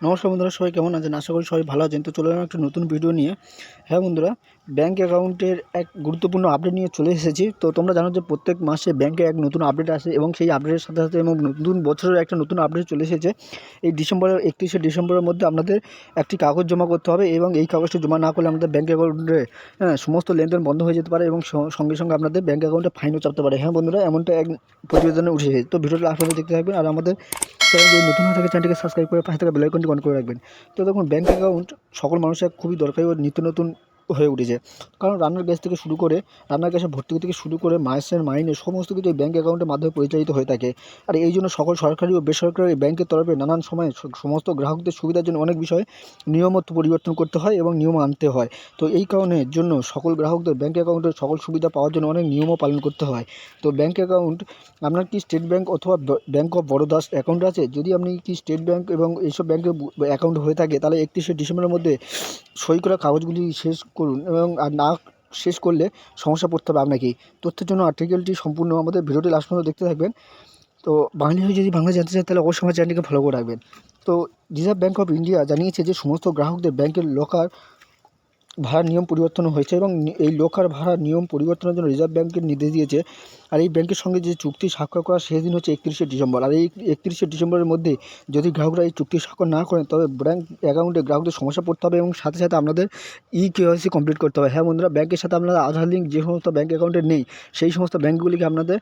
নমস্কার বন্ধুরা, সবাই কেমন আছেন? আশা করি সবাই ভালো আছেন। তো চলে একটা নতুন ভিডিও নিয়ে। হ্যাঁ বন্ধুরা ব্যাঙ্ক অ্যাকাউন্টের এক গুরুত্বপূর্ণ আপডেট নিয়ে চলে এসেছি। তো তোমরা জানো যে প্রত্যেক মাসে ব্যাঙ্কে এক নতুন আপডেট আসে এবং সেই আপডেটের সাথে সাথে এবং নতুন বছরের একটা নতুন আপডেট চলে এসেছে। এই ডিসেম্বরের একত্রিশে ডিসেম্বরের মধ্যে আপনাদের একটি কাগজ জমা করতে হবে এবং এই কাগজটি জমা না করলে আমাদের ব্যাঙ্ক অ্যাকাউন্টে হ্যাঁ সমস্ত লেনদেন বন্ধ হয়ে যেতে পারে এবং সঙ্গে সঙ্গে আপনাদের ব্যাঙ্ক অ্যাকাউন্টে ফাইনও চাপতে পারে। হ্যাঁ বন্ধুরা, এমনটা এক প্রতিবেদনে উঠেছে তো ভিডিওটা পর্যন্ত দেখতে থাকবেন আর আমাদের যদি নতুন হয়ে থাকে, চ্যানেলটিকে সাবস্ক্রাইব করে পাশে থাকা বেলাইকনটি অন করে রাখবেন। তো দেখুন ব্যাঙ্ক অ্যাকাউন্ট সকল মানুষের খুবই দরকারি ও নিত্য নতুন হয়ে উঠেছে। কারণ রান্নার গ্যাস থেকে শুরু করে, রান্নার গ্যাসের ভর্তি থেকে শুরু করে মাসের মাইনে, সমস্ত কিছু ব্যাঙ্ক অ্যাকাউন্টের মাধ্যমে পরিচালিত হয়ে থাকে। আর এই জন্য সকল সরকারি ও বেসরকারি ব্যাংকের তরফে নানান সময় সমস্ত গ্রাহকদের সুবিধার জন্য অনেক বিষয়ে নিয়মও পরিবর্তন করতে হয় এবং নিয়ম আনতে হয়। তো এই কারণের জন্য সকল গ্রাহকদের ব্যাঙ্ক অ্যাকাউন্টের সকল সুবিধা পাওয়ার জন্য অনেক নিয়মও পালন করতে হয়। তো ব্যাঙ্ক অ্যাকাউন্ট আপনার কি স্টেট ব্যাঙ্ক অথবা ব্যাঙ্ক অফ বরোদা অ্যাকাউন্ট আছে? যদি আপনি কি স্টেট ব্যাঙ্ক এবং এইসব ব্যাঙ্কে অ্যাকাউন্ট হয়ে থাকে, তাহলে একত্রিশে ডিসেম্বরের মধ্যে সই করা কাগজগুলি শেষ করুন এবং আর না শেষ করলে সমস্যা পড়তে হবে আপনাকেই তথ্যের জন্য আর্টিকেলটি সম্পূর্ণ আমাদের ভিডিওটি লাস্ট পর্যন্ত দেখতে থাকবেন। তো বাঙালি হয়ে যদি বাংলা জানতে চান, তাহলে অবশ্যই আমার চ্যানেলটিকে ফলো করে রাখবেন। তো রিজার্ভ ব্যাঙ্ক অফ ইন্ডিয়া জানিয়েছে যে, সমস্ত গ্রাহকদের ব্যাংকের লকার ভাড়ার নিয়ম পরিবর্তন হয়েছে এবং এই লকার ভাড়ার নিয়ম পরিবর্তনের জন্য রিজার্ভ ব্যাঙ্কের নির্দেশ দিয়েছে। আর এই ব্যাংকের সঙ্গে যে চুক্তি স্বাক্ষর করা শেষ দিন হচ্ছে একত্রিশে ডিসেম্বর। আর এই একত্রিশে ডিসেম্বরের মধ্যে যদি গ্রাহকরা এই চুক্তি স্বাক্ষর না করেন, তবে ব্যাঙ্ক অ্যাকাউন্টে গ্রাহকদের সমস্যা পড়তে হবে এবং সাথে সাথে আপনাদের ই কেওয়াইসি কমপ্লিট করতে হবে। হ্যাঁ বন্ধুরা, ব্যাংকের সাথে আপনাদের আধার লিঙ্ক যে সমস্ত ব্যাঙ্ক অ্যাকাউন্টে নেই, সেই সমস্ত ব্যাঙ্কগুলিকে আপনাদের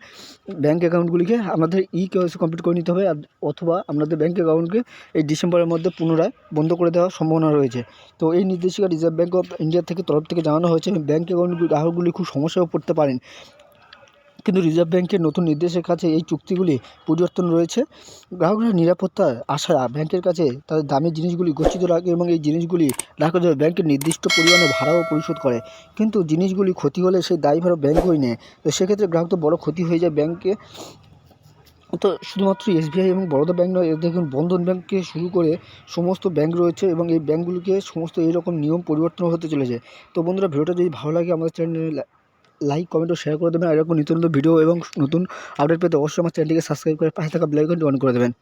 ব্যাঙ্ক অ্যাকাউন্টগুলিকে আপনাদের ই কেওয়াইসি কমপ্লিট করে নিতে হবে। আর অথবা আপনাদের ব্যাঙ্ক অ্যাকাউন্টকে এই ডিসেম্বরের মধ্যে পুনরায় বন্ধ করে দেওয়ার সম্ভাবনা রয়েছে। তো এই নির্দেশিকা রিজার্ভ ব্যাঙ্ক অফ ইন্ডিয়া থেকে তরফ থেকে জানানো হয়েছে ব্যাঙ্ক অ্যাকাউন্ট গ্রাহকগুলি খুব সমস্যায় পড়তে পারেন। কিন্তু রিজার্ভ ব্যাংকের নতুন নির্দেশের কাছে এই চুক্তিগুলি পরিবর্তন রয়েছে। গ্রাহকরা নিরাপত্তার আশা ব্যাংকের কাছে তাদের দামি জিনিসগুলি গচ্ছিত রাখে এবং এই জিনিসগুলি গ্রাহকদের ব্যাংকের নির্দিষ্ট পরিমাণে ভাড়াও পরিশোধ করে। কিন্তু জিনিসগুলি ক্ষতি হলে সেই দায়ভারও ব্যাংকই নেয়। তো সেক্ষেত্রে গ্রাহকদের বড় ক্ষতি হয়ে যায় ব্যাংকে তো শুধুমাত্র এসবিআই এবং বরোদা ব্যাঙ্ক নয় দেখুন বন্ধন ব্যাঙ্ককে শুরু করে সমস্ত ব্যাঙ্ক রয়েছে এবং এই ব্যাঙ্কগুলিকে সমস্ত এইরকম নিয়ম পরিবর্তন হতে চলেছে। তো বন্ধুরা, ভিডিওটা যদি ভালো লাগে আমাদের চ্যানেলে লাইক, কমেন্ট ও শেয়ার করে দেবেন। আর এরকম নিত্য নতুন ভিডিও এবং নতুন আপডেট পেতে অবশ্যই আমার চ্যানেলটিকে সাবস্ক্রাইব করে পাশে থাকা বেল আইকনটি অন করে দেবেন।